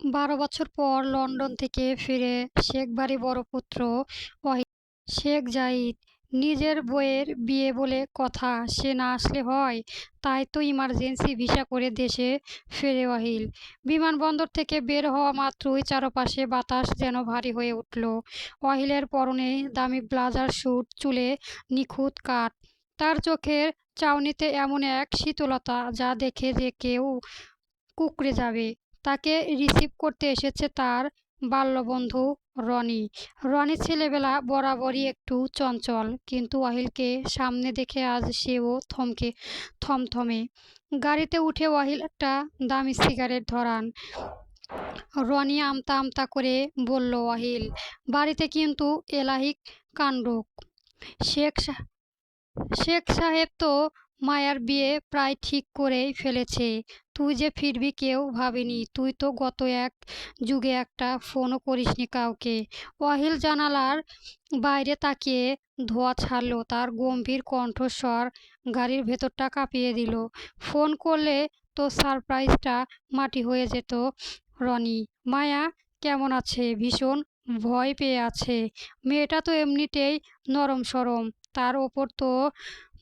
বারো বছর পর লন্ডন থেকে ফিরে শেখ বাড়ি বড় পুত্র শেখ জাহিদ নিজের বউয়ের বিয়ে বলে কথা সে না আসলে হয়, তাই তো ইমার্জেন্সি ভিসা করে দেশে ফেরে ওয়াহিল বিমানবন্দর থেকে বের হওয়া মাত্রই চারপাশে বাতাস যেন ভারী হয়ে উঠল। অহিলের পরনে দামি ব্লাজার স্যুট, চুলে নিখুঁত কাট। তার চোখের চাউনিতে এমন এক শীতলতা যা দেখে যে কেউ কুঁকড়ে যাবে। তাকে রিসিভ করতে এসেছে তার বাল্যবন্ধু রনি। রনি ছেলেবেলা বরাবরই একটু চঞ্চল, কিন্তু ওয়াহিলকে সামনে দেখে আজ সেও থমকে, থমথমে। গাড়িতে উঠে ওয়াহিল একটা দামি সিগারেট ধরান। রনি আমতা আমতা করে বলল ওয়াহিল বাড়িতে কিন্তু এলাহি কাণ্ড শেখ শেখ সাহেব তো মায়ার বিয়ে প্রায় ঠিক করেই ফেলেছে। তুই যে ফিরবি কেউ ভাবিনি। তুই তো গত এক যুগে একটা ফোনও করিসনি কাউকে। অহিল জানালার বাইরে তাকিয়ে ধোঁয়া ছাড়লো, তার গম্ভীর কণ্ঠস্বর গাড়ির ভেতরটা কাঁপিয়ে দিল। ফোন করলে তো সারপ্রাইজটা মাটি হয়ে যেত রনি। মায়া, কেমন আছে? ভীষণ ভয় পেয়ে আছে। মেয়েটা তো এমনিতেই নরম সরম। তার ওপর তো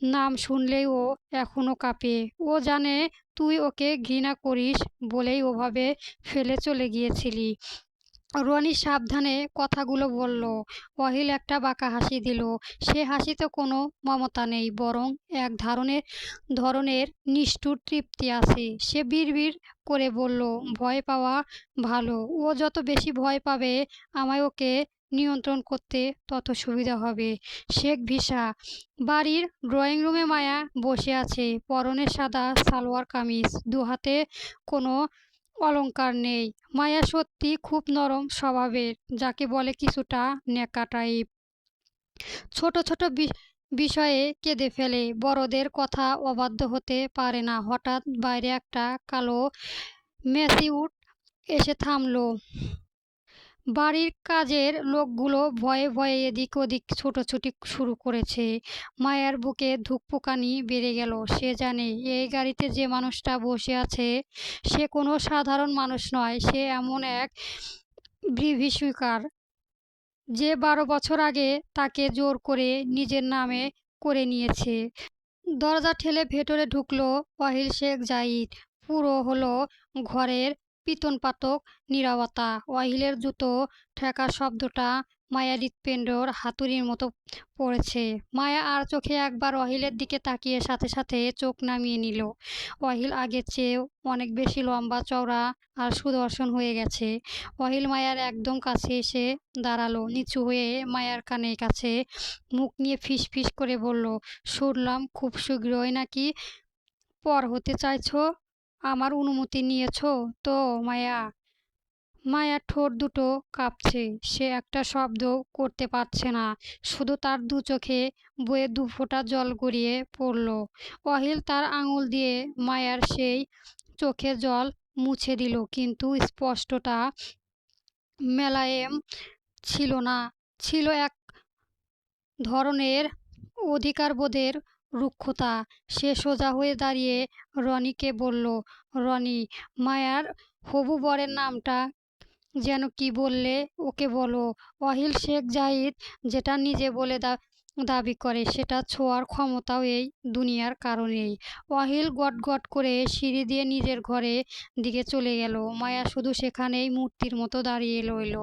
নাম শুনলেই ও এখনও কাঁপে। ও জানে তুই ওকে ঘৃণা করিস বলেই ওভাবে ফেলে চলে গিয়েছিলি। রনি সাবধানে কথাগুলো বলল। অহিল একটা বাঁকা হাসি দিল। সে হাসিতে কোনো মমতা নেই, বরং এক ধরনের ধরনের নিষ্ঠুর তৃপ্তি আছে। সে বিড়বিড় করে বলল, ভয় পাওয়া ভালো। ও যত বেশি ভয় পাবে আমায় ওকে নিয়ন্ত্রণ করতে তত সুবিধা হবে। শেখ ভিসা, বাড়ির ড্রয়িং রুমে মায়া বসে আছে। পরনে সাদা সালোয়ার কামিজ, দু হাতে কোনো অলংকার নেই। মায়া সত্যি খুব নরম স্বভাবের, যাকে বলে কিছুটা ন্যাকা টাইপ ছোট ছোট বিষয়ে কেঁদে ফেলে। বড়দের কথা অবাধ্য হতে পারে না। হঠাৎ বাইরে একটা কালো ম্যাসিউট এসে থামলো। বাড়ির কাজের লোকগুলো ভয়ে ভয়ে এদিক ওদিক ছোটাছুটি শুরু করেছে। মায়ার বুকে ধুকপুকানি বেড়ে গেল, সে জানে এই গাড়িতে যে মানুষটা বসে আছে, সে কোনো সাধারণ মানুষ নয়, সে এমন এক বিভীষিকার। যে বারো বছর আগে তাকে জোর করে নিজের নামে করে নিয়েছে। দরজা ঠেলে ভেতরে ঢুকলো অহিল শেখ জাহিদ পুরো হলো ঘরের পিতনপাতক নীরবতা ওয়াহিলের জুতো, ঠেকার হৃৎপিণ্ডর হাতুড়ির মতো পড়েছে। মায়া আর চোখে একবার ওয়াহিলের দিকে তাকিয়ে সাথে সাথে চোখ নামিয়ে নিল। ওয়াহিল আগের চেয়েও অনেক বেশি লম্বা চওড়া আর সুদর্শন হয়ে গেছে। ওয়াহিল মায়ার একদম কাছে এসে দাঁড়াল, নিচু হয়ে মায়ার কানের কাছে মুখ নিয়ে ফিস ফিস করে বলল, শুনলাম খুব শীঘ্রই নাকি পর হতে চাইছো? আমার অনুমতি নিয়েছ তো, মায়া। মায়ার ঠোঁট দুটো কাঁপছে। সে একটা শব্দ করতে পারছে না। শুধু তার দু চোখে বয়ে দু ফোঁটা জল গড়িয়ে পড়ল। অহিল তার আঙুল দিয়ে মায়ার সেই চোখের জল মুছে দিল, কিন্তু স্পষ্টটা মেলায়েম ছিল না। ছিল এক ধরনের অধিকারবোধের রুক্ষতা। সে সোজা হয়ে দাঁড়িয়ে রনিকে বলল, রনি, মায়ার হবু বরের নামটা যেন কি বললে ওকে বলো। অহিল শেখ জাহিদ যেটা নিজে বলে দা দাবি করে, সেটা ছোঁয়ার ক্ষমতাও এই দুনিয়ার কারণেই। ওয়াহিল গট করে সিঁড়ি দিয়ে নিজের ঘরে দিকে চলে গেল। মায়া শুধু সেখানেই মূর্তির মতো দাঁড়িয়ে রইল।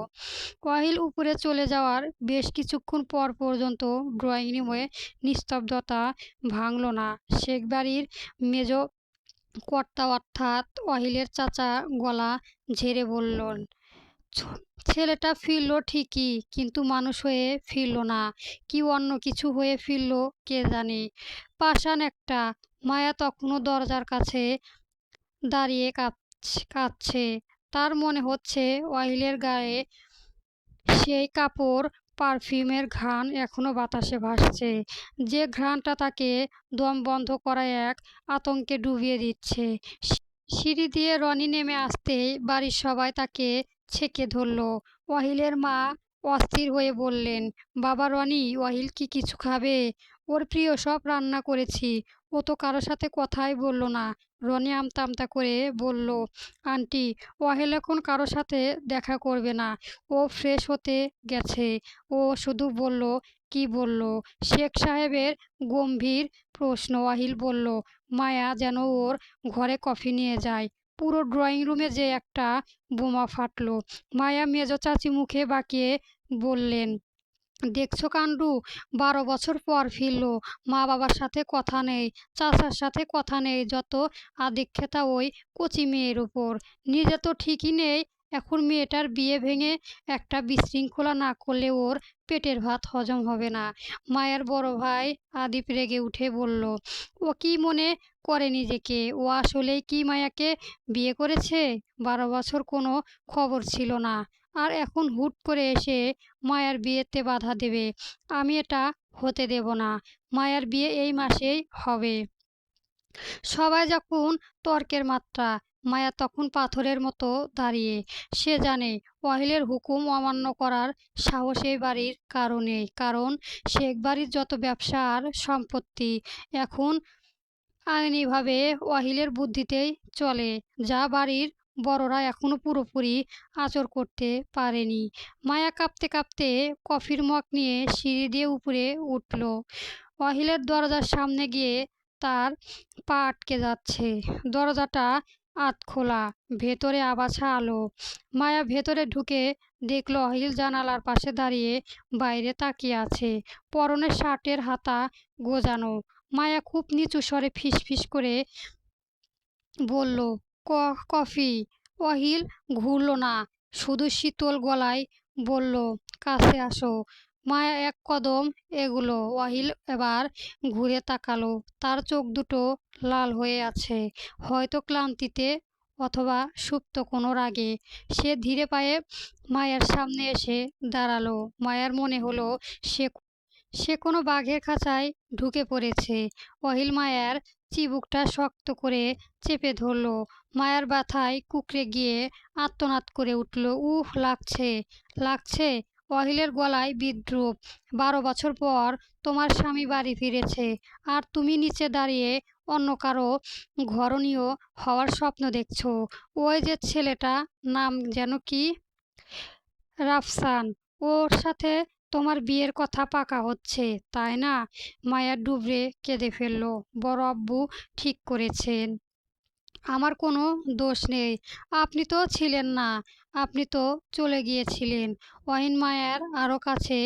ওয়াহিল উপরে চলে যাওয়ার বেশ কিছুক্ষণ পর পর্যন্ত ড্রয়িং রুমে নিস্তব্ধতা ভাঙল না। শেখ বাড়ির মেজ কর্তা অর্থাৎ ওয়াহিলের চাচা গলা ঝেড়ে বললেন ছেলেটা ফিরল ঠিকই, কিন্তু মানুষ হয়ে ফিরল না। কি অন্য কিছু হয়ে ফিরল কে জানে? পাষাণ একটা। মায়া তখনও দরজার কাছে দাঁড়িয়ে কাঁদছে। তার মনে হচ্ছে ওয়াহিলের গায়ে সেই কাপড়, পারফিউমের ঘ্রাণ এখনও বাতাসে ভাসছে। যে ঘ্রাণটা তাকে দম বন্ধ করা এক আতঙ্কে ডুবিয়ে দিচ্ছে। সিঁড়ি দিয়ে রনি নেমে আসতেই বাড়ির সবাই তাকে ছেঁকে ধরল। ওয়াহিলের মা অস্থির হয়ে বললেন, বাবা রনি ওয়াহিল কি কিছু খাবে? ওর প্রিয় সব রান্না করেছি। ও তো কারোর সাথে কথাই বলল না। রনি আমতা আমতা করে বলল, আন্টি ওয়াহিল এখন কারও সাথে দেখা করবে না। ও ফ্রেশ হতে গেছে। ও শুধু বলল, কি বলল? শেখ সাহেবের গম্ভীর প্রশ্ন। ওয়াহিল বলল, মায়া যেন ওর ঘরে কফি নিয়ে যায়। পুরো ড্রয়িং রুমে যে একটা বোমা ফাটলো। মায়া মেজো চাচি মুখে বাঁকিয়ে বললেন, দেখছ কাণ্ডু, বারো বছর পর ফিরলো। মা বাবার সাথে কথা নেই, চাচার সাথে কথা নেই, যত আদিক্ষেতা ওই কচি মেয়ের উপর। নিজে তো ঠিকই নেই এখন মেয়েটার বিয়ে ভেঙে একটা বিশৃঙ্খলা না করলে ওর পেটের ভাত হজম হবে না। মায়ের বড় ভাই আদিপ রেগে উঠে বলল, ও কি মনে করে নিজেকে? ও আসলেই কি মায়াকে বিয়ে করেছে? বারো বছর কোনো খবর ছিল না। আর এখন হুট করে এসে মায়ার বিয়েতে বাধা দেবে। আমি এটা হতে দেব না। মায়ার বিয়ে এই মাসেই হবে। সবাই যখন তর্কের মাত্রা মায়া তখন পাথরের মতো দাঁড়িয়ে। সে জানে ওয়াহিলের হুকুম অমান্য করার সাহস এই বাড়ির কারণে কারণ শেখ বাড়ির যত ব্যবসা আর সম্পত্তি, এখন আইনিভাবে ওয়াহিলের বুদ্ধিতেই চলে, যা বাড়ির বড়রা এখনও পুরোপুরি আচর করতে পারেনি। মায়া কাঁপতে কাঁপতে কফির মগ নিয়ে সিঁড়ি দিয়ে উপরে উঠল। ওয়াহিলের দরজার সামনে গিয়ে তার পা আটকে যাচ্ছে। দরজাটা আধ খোলা, ভেতরে আবাছা আলো। মায়া ভেতরে ঢুকে দেখল অহিল জানালার পাশে দাঁড়িয়ে বাইরে তাকিয়ে আছে। পরনের শার্টের হাতা গোজানো। মায়া খুব নিচু স্বরে ফিসফিস করে বলল কফি? অহিল ঘুরল না, শুধু শীতল গলায় বলল, কাছে আসো। মায়া এক কদম এগুলো অহিল এবার ঘুরে তাকালো। তার চোখ দুটো লাল হয়ে আছে। হয়তো ক্লান্তিতে অথবা সুপ্ত কোনো রাগে। সে ধীরে পায়ে মায়ের সামনে এসে দাঁড়াল। মায়ার মনে হলো সে সে কোনো বাঘের খাঁচায় ঢুকে পড়েছে। অহিল মায়ার চিবুকটা শক্ত করে চেপে ধরল। মায়ার ব্যথায় কুকড়ে গিয়ে আত্মনাদ করে উঠল। উহ, লাগছে লাগছে অহিলের গলায় বিদ্রুপ, বারো বছর পর তোমার স্বামী বাড়ি ফিরেছে, আর তুমি নিচে দাঁড়িয়ে অন্য কারও ঘরণীয় হওয়ার স্বপ্ন দেখছ। ওই যে ছেলেটা, নাম যেন কি? রাফসান। ওর সাথে তোমার বিয়ের কথা পাকা হচ্ছে, তাই না মায়া ডুবরে কেঁদে ফেলল। বড় আব্বু ঠিক করেছেন। আমার কোনো দোষ নেই। আপনি তো ছিলেন না। আপনি তো চলে গিয়েছিলেন। অহিন মায়ার আরও কাছে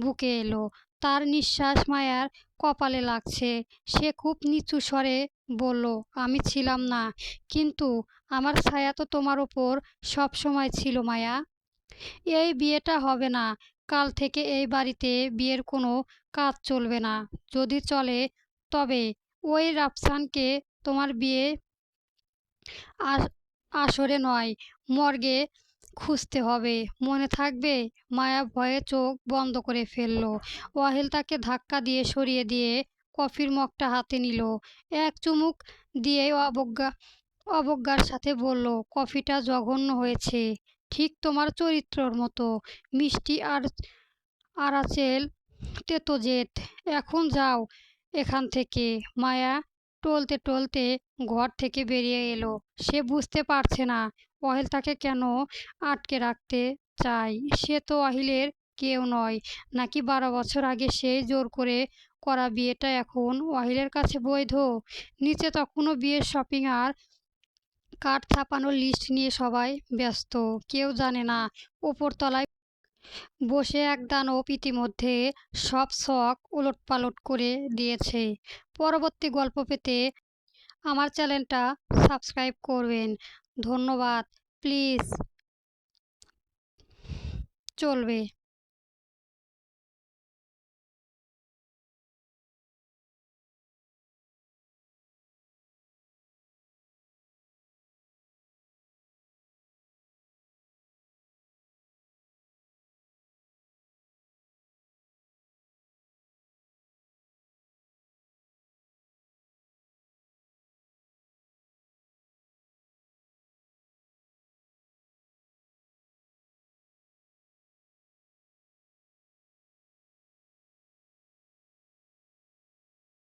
বুকে এলো। তার নিঃশ্বাস মায়ার কপালে লাগছে। সে খুব নিচু স্বরে বলল, আমি ছিলাম না। কিন্তু আমার ছায়া তো তোমার ওপর সব সময় ছিল মায়া। এই বিয়েটা হবে না। কাল থেকে এই বাড়িতে বিয়ের কোনো কাজ চলবে না। যদি চলে, তবে ওই রাফসানকে তোমার বিয়ে আসরে নয়, মর্গে খুঁজতে হবে। মনে থাকবে, মায়া ভয়ে চোখ বন্ধ করে ফেলল। ওয়াহিল তাকে ধাক্কা দিয়ে সরিয়ে দিয়ে কফির মগটা হাতে নিল। এক চুমুক দিয়ে অবজ্ঞা, অবজ্ঞার সাথে বলল, কফিটা জঘন্য হয়েছে। ঠিক তোমার চরিত্রর মতো। মিষ্টি আর আরাচেল তেতো জেদ। এখন যাও এখান থেকে। মায়া টলতে টলতে ঘর থেকে বেরিয়ে এলো। সে বুঝতে পারছে না অহিল তাকে কেন আটকে রাখতে চায়? সে তো অহিলের কেউ নয়। নাকি বারো বছর আগে সে জোর করে করা বিয়েটা এখন অহিলের কাছে বৈধ? নিচে তখনও বিয়ের শপিং আর কাঠ ছাপানোর লিস্ট নিয়ে সবাই ব্যস্ত। কেউ জানে না, ওপরতলায় বসে এক দানব ইতিমধ্যে সব শখ উলটপালট করে দিয়েছে। পরবর্তী গল্প পেতে আমার চ্যানেলটা সাবস্ক্রাইব করবেন। ধন্যবাদ প্লিজ চলবে।